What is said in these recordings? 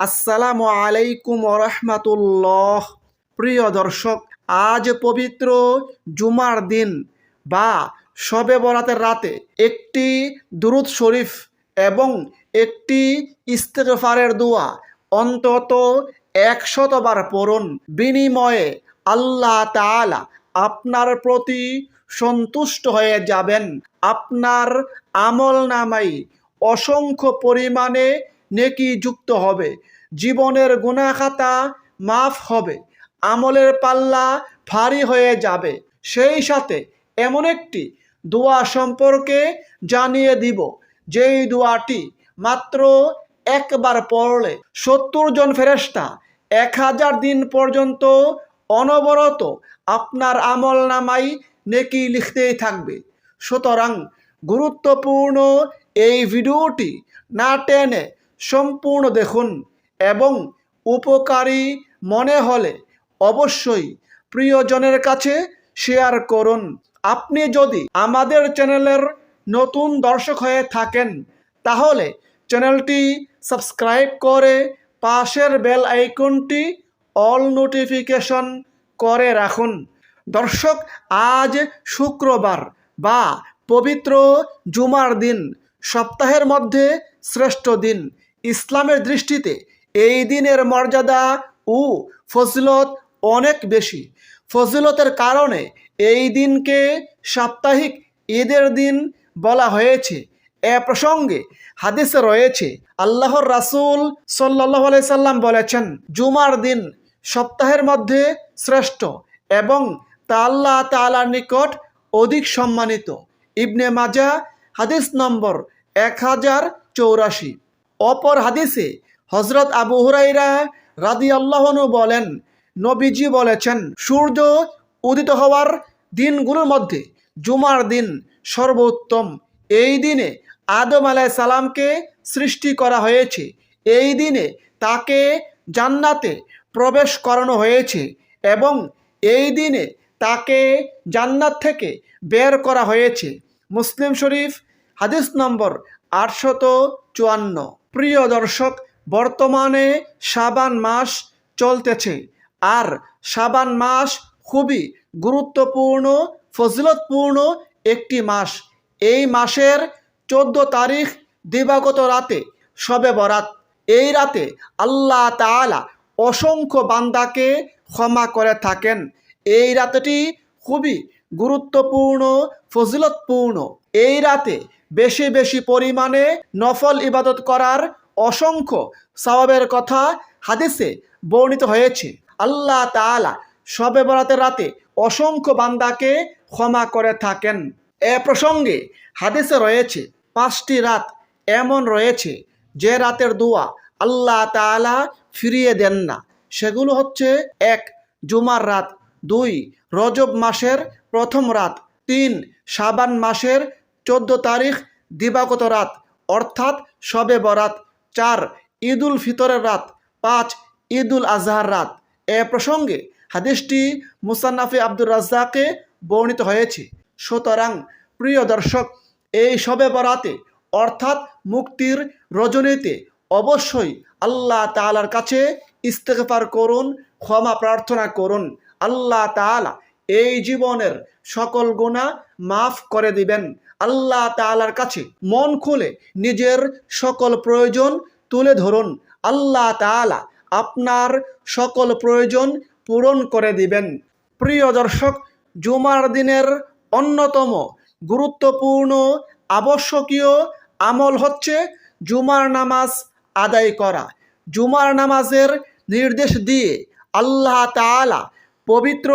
আসসালামু আলাইকুম রহমাতুল্লাহ। প্রিয় দর্শক, আজ পবিত্র জুমার দিন বা শবে বরাতের রাতে একটি দুরুদ শরীফ এবং একটি ইস্তেগফারের দোয়া অন্তত একশতবার পড়ুন। বিনিময়ে আল্লাহ তাআলা আপনার প্রতি সন্তুষ্ট হয়ে যাবেন। আপনার আমল নামাই অসংখ্য পরিমাণে নেকি যুক্ত হবে। জীবনের গুণাখাতা মাফ হবে। আমলের পাল্লা ভারী হয়ে যাবে। সেই সাথে এমন একটি দোয়া সম্পর্কে জানিয়ে দিব। যেই দোয়াটি মাত্র একবার পড়লে সত্তর জন ফেরেস্তা এক হাজার দিন পর্যন্ত অনবরত আপনার আমল নামাই নেকি লিখতেই থাকবে। সুতরাং গুরুত্বপূর্ণ এই ভিডিওটি না টেনে সম্পূর্ণ দেখুন এবং উপকারী মনে হলে অবশ্যই প্রিয়জনের কাছে শেয়ার করুন। আপনি যদি আমাদের চ্যানেলের নতুন দর্শক হয়ে থাকেন, তাহলে চ্যানেলটি সাবস্ক্রাইব করে পাশের বেল আইকনটি অল নোটিফিকেশন করে রাখুন। দর্শক, আজ শুক্রবার বা পবিত্র জুমার দিন, সপ্তাহের মধ্যে শ্রেষ্ঠ দিন। ইসলামের দৃষ্টিতে এই দিনের মর্যাদা ও ফজিলত অনেক বেশি। ফজিলতের কারণে এই দিনকে সাপ্তাহিক ঈদের দিন বলা হয়েছে। এ প্রসঙ্গে হাদিসে রয়েছে, আল্লাহর রাসূল সাল্লাহ সাল্লাম বলেছেন, জুমার দিন সপ্তাহের মধ্যে শ্রেষ্ঠ এবং তা আল্লাহ তালার নিকট অধিক সম্মানিত। ইবনে মাজা হাদিস নম্বর এক হাজার চৌরাশি। অপর হাদিসে হজরত আবু হুরাইরা রাদি আল্লাহনু বলেন, নবীজি বলেছেন, সূর্য উদিত হওয়ার দিনগুলোর মধ্যে জুমার দিন সর্বোত্তম। এই দিনে আদম আলাই সালামকে সৃষ্টি করা হয়েছে। এই দিনে তাকে জান্নাতে প্রবেশ করানো হয়েছে এবং এই দিনে তাকে জান্নাত থেকে বের করা হয়েছে। মুসলিম শরীফ, হাদিস নম্বর আটশত চুয়ান্ন। প্রিয় দর্শক, বর্তমানে সাবান মাস চলতেছে। আর সাবান মাস খুবই গুরুত্বপূর্ণ, ফজিলতপূর্ণ একটি মাস। এই মাসের চোদ্দ তারিখ দিবাগত রাতে শবে বরাত। এই রাতে আল্লাহ তাআলা অসংখ্য বান্দাকে ক্ষমা করে থাকেন। এই রাতটি খুবই গুরুত্বপূর্ণ, ফজিলতপূর্ণ। এই রাতে বেশি বেশি পরিমাণে নফল ইবাদত করার অসংখ্য স্বভাবের কথা হাদিসে বর্ণিত হয়েছে। আল্লাহ তাআলা শবে বরাতের রাতে অসংখ্য বান্দাকে ক্ষমা করে থাকেন। এ প্রসঙ্গে হাদিসে রয়েছে, পাঁচটি রাত এমন রয়েছে যে রাতের দোয়া আল্লাহ তাআলা ফিরিয়ে দেন না। সেগুলো হচ্ছে এক, জুমার রাত, দুই, রজব মাসের প্রথম রাত, তিন সাবান মাসের চোদ্দ তারিখ দিবাগত রাত, অর্থাৎ শবে বরাত, চার ঈদুল ফিতরের রাত, পাঁচ ঈদুল আজহার রাত। এ প্রসঙ্গে হাদিসটি মুসান্নাফে আব্দুর রাজ্জাকে বর্ণিত হয়েছে। সুতরাং প্রিয় দর্শক, এই শবে বরাতে, অর্থাৎ মুক্তির রজনীতে অবশ্যই আল্লাহ তাআলার কাছে ইস্তেগফার করুন, ক্ষমা প্রার্থনা করুন। আল্লাহ তাআলা এই জীবনের সকল গুণা মাফ করে দিবেন। আল্লাহ তাআলার কাছে মন খুলে নিজের সকল প্রয়োজন তুলে ধরুন। আল্লাহ তাআলা আপনার সকল প্রয়োজন পূরণ করে দিবেন। প্রিয় দর্শক, জুমার দিনের অন্যতম গুরুত্বপূর্ণ আবশ্যকীয় আমল হচ্ছে জুমার নামাজ আদায় করা। জুমার নামাজের নির্দেশ দিয়ে আল্লাহ তাআলা পবিত্র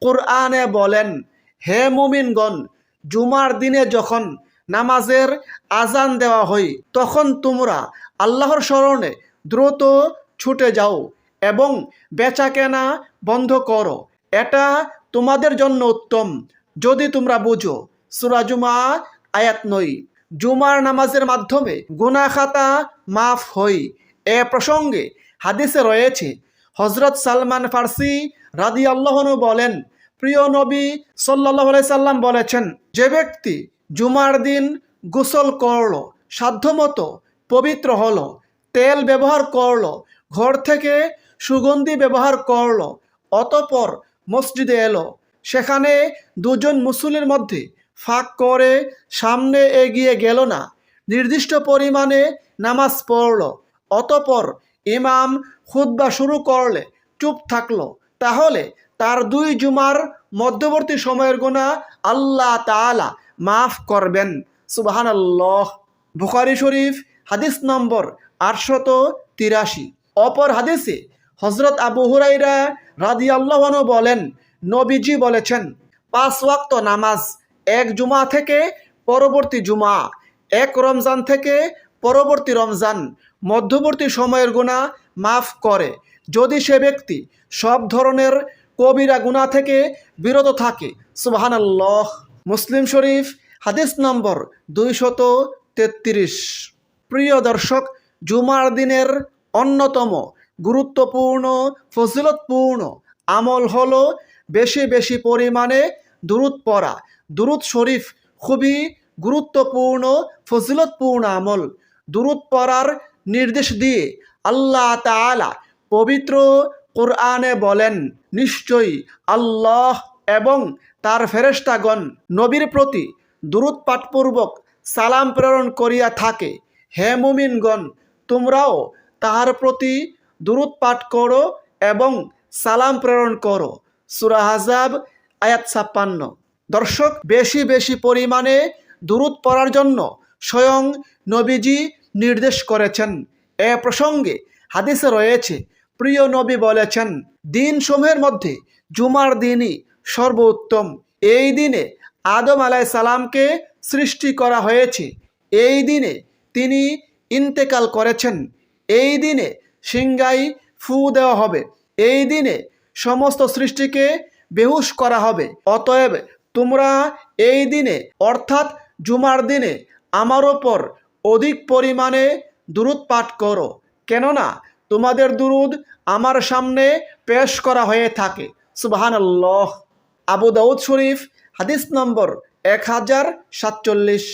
কোরআনে বলেন, হে মুমিনগণ জুমার দিনে যখন নামাজের আজান দেওয়া হয়, তখন তোমরা আল্লাহর স্মরণে দ্রুত ছুটে যাও এবং বেচা কেনা বন্ধ করো। এটা তোমাদের জন্য উত্তম। যদি তোমরা বুঝো, সুরা জুমা আয়াত নই জুমার নামাজের মাধ্যমে গুনা খাতা মাফ হই এ প্রসঙ্গে হাদিসে রয়েছে হজরত সালমান ফার্সি রাদি আল্লাহনু বলেন প্রিয় নবী সাল্লাহ সাল্লাম বলেছেন, যে ব্যক্তি জুমার দিন গোসল করল, সাধ্যমতো পবিত্র হলো, তেল ব্যবহার করল, ঘর থেকে সুগন্ধি ব্যবহার করল, অতপর মসজিদে এলো, সেখানে দুজন মুসলিমের মধ্যে ফাঁক করে সামনে এগিয়ে গেল না, নির্দিষ্ট পরিমাণে নামাজ পড়ল, অতপর ইমাম খুদ্া শুরু করলে চুপ থাকল, তাহলে তার দুই জুমার মধ্যবর্তী সময়ের গোনা আল্লাহ তাআলা মাফ করবেন। সুবাহান আল্লাহ বুখারি শরীফ, হাদিস নম্বর আটশত তিরাশি। অপর হাদিসে হজরত আবু হুরাইরা রাদি আল্লাহনু বলেন, নবীজি বলেছেন, পাঁচ ওয়াক্ত নামাজ এক জুমা থেকে পরবর্তী জুমা, এক রমজান থেকে পরবর্তী রমজান মধ্যবর্তী সময়ের গোনা মাফ করে। যদি সে ব্যক্তি সব ধরনের কবিরা গুণা থেকে বিরত থাকে। সুবাহানাল্লাহ। মুসলিম শরীফ, হাদিস নম্বর দুইশত তেত্রিশ। প্রিয় দর্শক, জুমার দিনের অন্যতম গুরুত্বপূর্ণ, ফজিলতপূর্ণ আমল হল বেশি বেশি পরিমাণে দুরুদ পড়া। দুরুদ শরীফ খুবই গুরুত্বপূর্ণ, ফজিলতপূর্ণ আমল। দুরুদ পড়ার নির্দেশ দিয়ে আল্লাহ তাআলা পবিত্র কোরআনে বলেন, নিশ্চয়ই আল্লাহ এবং তার ফেরেস্তাগণ নবীর প্রতি দুরুদ পাঠপূর্বক সালাম প্রেরণ করিয়া থাকে। হে মুমিনগণ, তোমরাও তাহার প্রতি দুরুদ পাঠ করো এবং সালাম প্রেরণ করো। সুরা হাজাব আয়াত ছাপ্পান্ন। দর্শক, বেশি বেশি পরিমাণে দুরুদ পড়ার জন্য স্বয়ং নবীজি নির্দেশ করেছেন। এ প্রসঙ্গে হাদিসে রয়েছে প্রিয় নবী বলেছেন দিন সমূহের মধ্যে জুমার দিনই সর্বোত্তম। এই দিনে আদম আলাই সালামকে সৃষ্টি করা হয়েছে। এই দিনে তিনি ইন্তেকাল করেছেন। এই দিনে সিংগাই ফু দেওয়া হবে। এই দিনে সমস্ত সৃষ্টিকে বেহুশ করা হবে। অতএব তোমরা এই দিনে, অর্থাৎ জুমার দিনে, আমার ওপর অধিক পরিমাণে দুরুদ পাঠ করো। কেননা তোমাদের দুরুদ আমার সামনে পেশ করা হয়ে থাকে। সুবাহান আল্লাহ আবু দাউদ শরীফ, হাদিস নম্বর এক হাজার সাতচল্লিশ।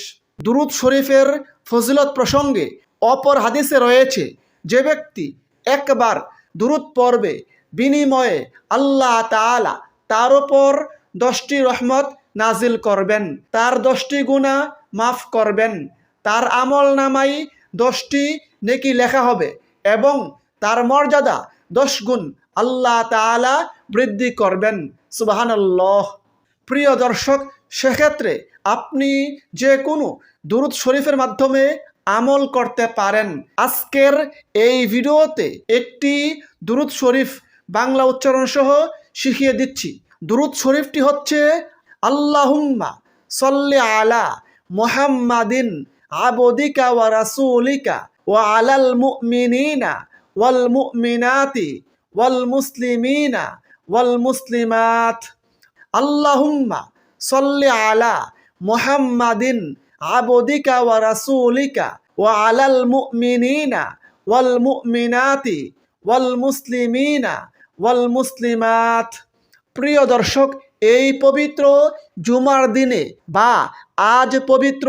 দুরুদ শরীফের ফজিলত প্রসঙ্গে অপর হাদিসে রয়েছে, যে ব্যক্তি একবার দুরুদ পর্বে বিনিময়ে আল্লাহ তাআলা তার ওপর দশটি রহমত নাজিল করবেন, তার দশটি গুণা মাফ করবেন, তার আমল নামাই দশটি নেকি লেখা হবে এবং তার মর্যাদা দশ গুণ আল্লাহ তাআলা বৃদ্ধি করবেন। সুবাহানাল্লাহ। প্রিয় দর্শক, সেক্ষেত্রে আপনি যে কোনো দুরুদ শরীফের মাধ্যমে আমল করতে পারেন। আজকের এই ভিডিওতে একটি দুরুদ শরীফ বাংলা উচ্চারণ সহ শিখিয়ে দিচ্ছি। দুরুদ শরীফটি হচ্ছে, আল্লাহুম্মা সল্লে আলা মোহাম্মাদিন আবদিকা ওয়া রাসুলিকা ও আলাল মুমিনিনা ওয়াল মুমিনাতি মুসলিমিনা ওয়াল মুসলিমাত আল্লাহুম্মা সল্লি আলা মোহাম্মাদিন আবদিকা ওয়া রাসূলিকা ওয়া আলাল মুসলিমিনা প্রিয় দর্শক, এই পবিত্র জুমার দিনে বা আজ পবিত্র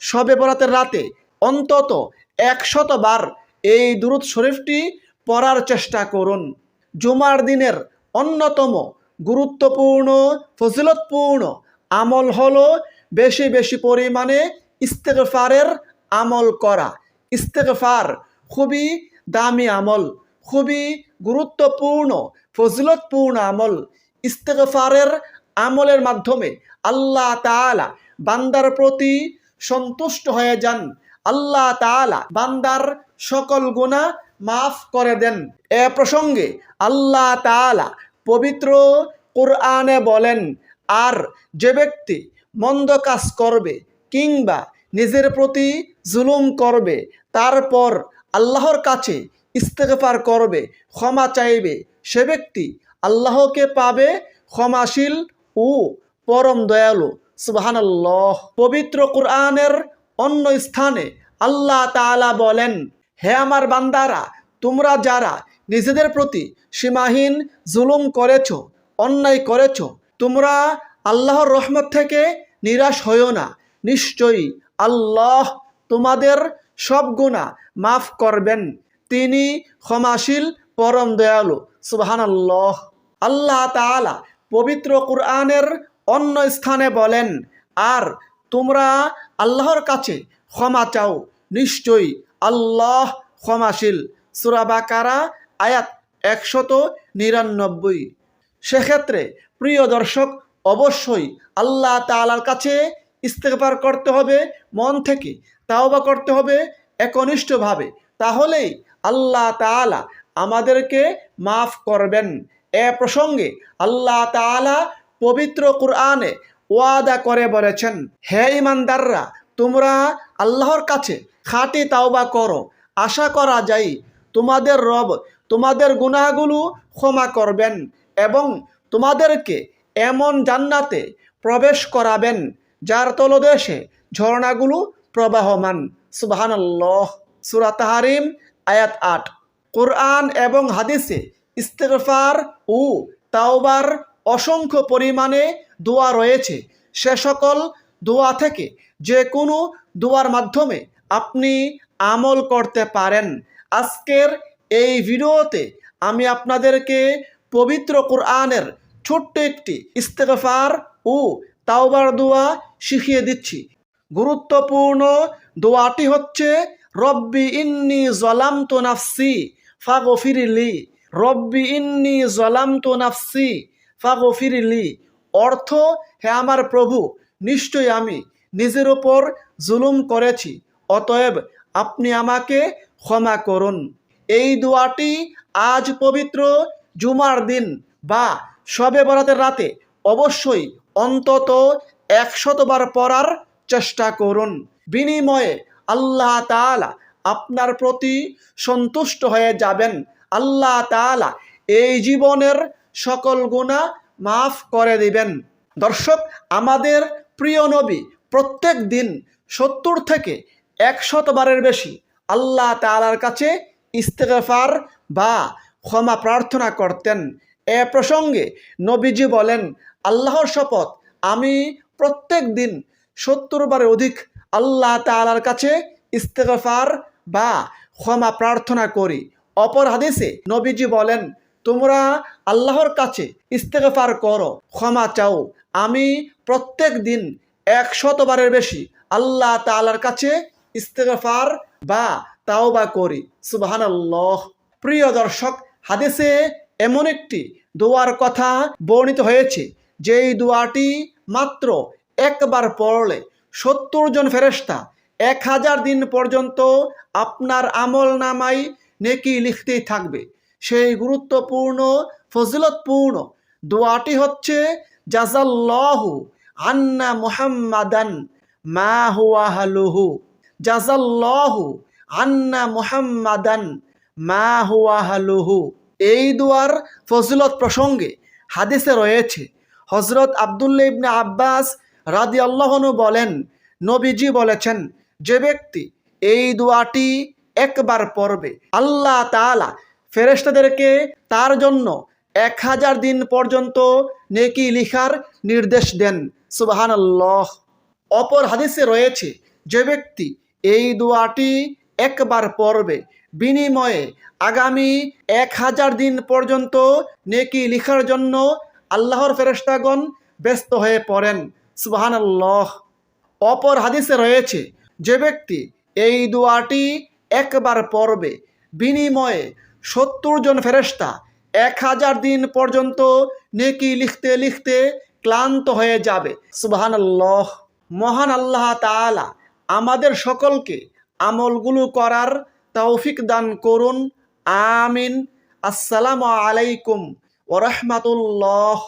শবে বরাতের রাতে অন্তত একশত বার এই দুরুদ শরীফটি পড়ার চেষ্টা করুন। জুমার দিনের অন্যতম গুরুত্বপূর্ণ, ফজিলতপূর্ণ আমল হলো বেশি বেশি পরিমাণে ইস্তেগফারের আমল করা। ইস্তেগফার খুবই দামি আমল, খুবই গুরুত্বপূর্ণ, ফজিলতপূর্ণ আমল। ইস্তেগফারের আমলের মাধ্যমে আল্লাহ তাআলা বান্দার প্রতি সন্তুষ্ট হয়ে যান আল্লাহ তাআলা বান্দার সকল গুনাহ মাফ করে দেন। এ প্রসঙ্গে আল্লাহ তাআলা পবিত্র কোরআনে বলেন, আর যে ব্যক্তি মন্দ কাজ করবে কিংবা নিজের প্রতি জুলুম করবে তারপর আল্লাহর কাছে ইস্তেগফার করবে, ক্ষমা চাইবে, সে ব্যক্তি আল্লাহকে পাবে ক্ষমাশীল ও পরম দয়ালু। সুবহানাল্লাহ। পবিত্র কোরআনের অন্য স্থানে আল্লাহ তাআলা বলেন, হে আমার বান্দারা, তোমরা যারা নিজেদের প্রতি সীমাহীন জুলুম করেছ, অন্যায় করেছ, তোমরা আল্লাহর রহমত থেকে নিরাশ হইও না। নিশ্চয়ই আল্লাহ তোমাদের সব গুণা মাফ করবেন। তিনি ক্ষমাশীল, পরম দয়ালু। সুবাহান আল্লাহ আল্লাহ তাআলা পবিত্র কুরআনের অন্য স্থানে বলেন, আর তোমরা আল্লাহর কাছে ক্ষমা চাও। নিশ্চয়ই আল্লাহ ক্ষমাশীল। সুরাবাকারা আয়াত একশত নিরানব্বই। সেক্ষেত্রে প্রিয় দর্শক, অবশ্যই আল্লাহ তাআলার কাছে ইস্তেফার করতে হবে, মন থেকে তাওবা করতে হবে একনিষ্ঠভাবে। তাহলেই আল্লাহ তাআলা আমাদেরকে মাফ করবেন। এ প্রসঙ্গে আল্লাহ তাআলা পবিত্র কুরআনে ওয়াদা করে বলেছেন, হে ইমানদাররা তোমরা আল্লাহর কাছে খাঁটি তাওবা করো। আশা করা যায় তোমাদের রব তোমাদের গুনাহগুলো ক্ষমা করবেন এবং তোমাদেরকে এমন জান্নাতে প্রবেশ করাবেন, যার তলদেশে ঝর্ণাগুলো প্রবাহমান। সুবহানাল্লাহ। সূরা তাহারিম, আয়াত আট। কোরআন এবং হাদিসে ইস্তেগফার ও তাওবার অসংখ্য পরিমাণে দোয়া রয়েছে। সে সকল দোয়া থেকে যে কোনো দোয়ার মাধ্যমে আপনি আমল করতে পারেন। আজকের এই ভিডিওতে আমি আপনাদেরকে পবিত্র কোরআনের ছোট্ট একটি ইস্তেগফার ও তাওবার দোয়া শিখিয়ে দিচ্ছি। গুরুত্বপূর্ণ দোয়াটি হচ্ছে, রব্বি ইন্নি জলাম তো নাফসি ফাগফিরিলি। রব্বি ইন্নি জলাম তো নাফসি ফাগফিরিলি। অর্থ, হে আমার প্রভু, নিশ্চয়ই আমি নিজের ওপর জুলুম করেছি, অতএব আপনি আমাকে ক্ষমা করুন। এই দোয়াটি আজ পবিত্র জুমার দিন বা শবে বরাতের রাতে অবশ্যই অন্তত একশতবার পড়ার চেষ্টা করুন। বিনিময়ে আল্লাহ তাআলা আপনার প্রতি সন্তুষ্ট হয়ে যাবেন। আল্লাহ তাআলা এই জীবনের সকল গুণা মাফ করে দিবেন। দর্শক, আমাদের প্রিয় নবী প্রত্যেক দিন সত্তর থেকে একশতবারের বেশি আল্লাহ তাআলার কাছে ইস্তেগফার বা ক্ষমা প্রার্থনা করতেন। এ প্রসঙ্গে নবীজি বলেন, আল্লাহর শপথ আমি প্রত্যেক দিন সত্তর বারের অধিক আল্লাহ তাআলার কাছে ইস্তেগফার বা ক্ষমা প্রার্থনা করি। অপর হাদিসে নবীজি বলেন, তোমরা আল্লাহর কাছে ইস্তেগফার করো, ক্ষমা চাও। আমি প্রত্যেক দিন একশতবারের বেশি আল্লাহ তালার কাছে ইস্তেফার বা তাওবা করি। সুবহানাল্লাহ। প্রিয় দর্শক, হাদিসে এমন একটি দোয়ার কথা বর্ণিত হয়েছে, যেই দোয়াটি মাত্র একবার পড়লে সত্তর জন ফেরেস্তা এক হাজার দিন পর্যন্ত আপনার আমল নামাই নেকি লিখতেই থাকবে। সেই গুরুত্বপূর্ণ, ফজিলতপূর্ণ দোয়াটি হচ্ছে জাজাল্লাহু আন্না মুহাম্মাদান মা হুয়া হালুহু। জাজাল্লাহু আন্না মুহাম্মাদান মা হুয়া হালুহু। এই দুয়ার ফজিলত প্রসঙ্গে হাদিসে রয়েছে হজরত আবদুল্লা ইবনে আব্বাস রাদি আল্লাহনু বলেন, নবীজি বলেছেন, যে ব্যক্তি এই দোয়াটি একবার পড়বে, আল্লাহ তাআলা ফেরেশতাদেরকে তার জন্য এক হাজার দিন পর্যন্ত নেকি লিখার নির্দেশ দেন। সুবাহান আল্লাহ অপর হাদিসে রয়েছে, যে ব্যক্তি এই দোয়াটি একবার পড়বে, বিনিময়ে আগামী এক হাজার দিন পর্যন্ত নেকি লিখার জন্য আল্লাহর ফেরেশতাগণ ব্যস্ত হয়ে পড়েন। সুবাহান আল্লাহ অপর হাদিসে রয়েছে, যে ব্যক্তি এই দোয়াটি একবার পড়বে, বিনিময়ে সত্তর জন ফেরেশতা এক হাজার দিন পর্যন্ত নেকি লিখতে লিখতে ক্লান্ত হয়ে যাবে। সুবাহান আল্লাহ মহান আল্লাহ তালা আমাদের সকলকে আমলগুলো করার তৌফিক দান করুন। আমিন। আসসালামু আলাইকুম ওরহমাতুল্লাহ